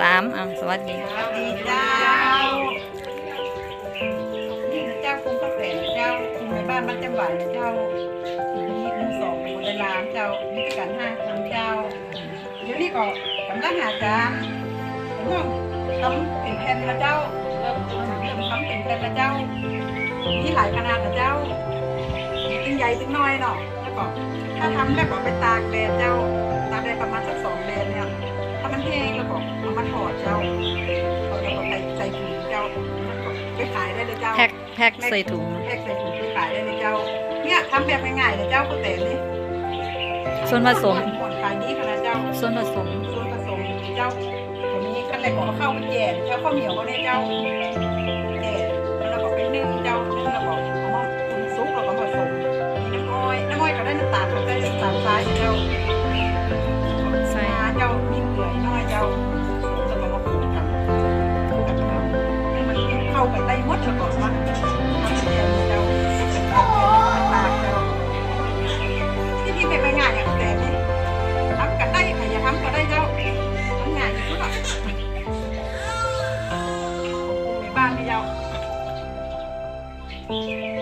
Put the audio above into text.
สามอะสวัสดีสวัสดีเจ้านี่เจ้าคุงข้าวนเจ้าคุงในบ้านบ้านจำหวานเจ้ามีหมู่สองหมู่ในรามเจ้ามีกันห้าคนเจ้าเดี๋ยวนี้ก็กำลังหาจานผมว่าทำเป็นแผ่นละเจ้าเริ่มเริ่มทำเป็นแผ่นละเจ้ามีหลายขนาดนะเจ้าตึงใหญ่ตึงน้อยเนาะแล้วก็ถ้าทำแล้วก็ไปตากแดดเจ้าตากแดดประมาณสักส ใส่ถุงเจ้าแล้วก็ไปขายได้เลยเจ้าแพ็คแพ็คใส่ถุงแพ็คใส่ถุงไปขายได้เลยเจ้า เนี่ยทำแบบง่ายๆเลยเจ้าก็แต่นี่ส่วนผสมหมดขายดีขนาดเจ้า ส่วนผสม ส่วนผสมเจ้าตัวนี้ขั้นแรกก็เอาเข้าวไปแย่เจ้าข้าวเหนียวก็เนี่ยเจ้า Bye.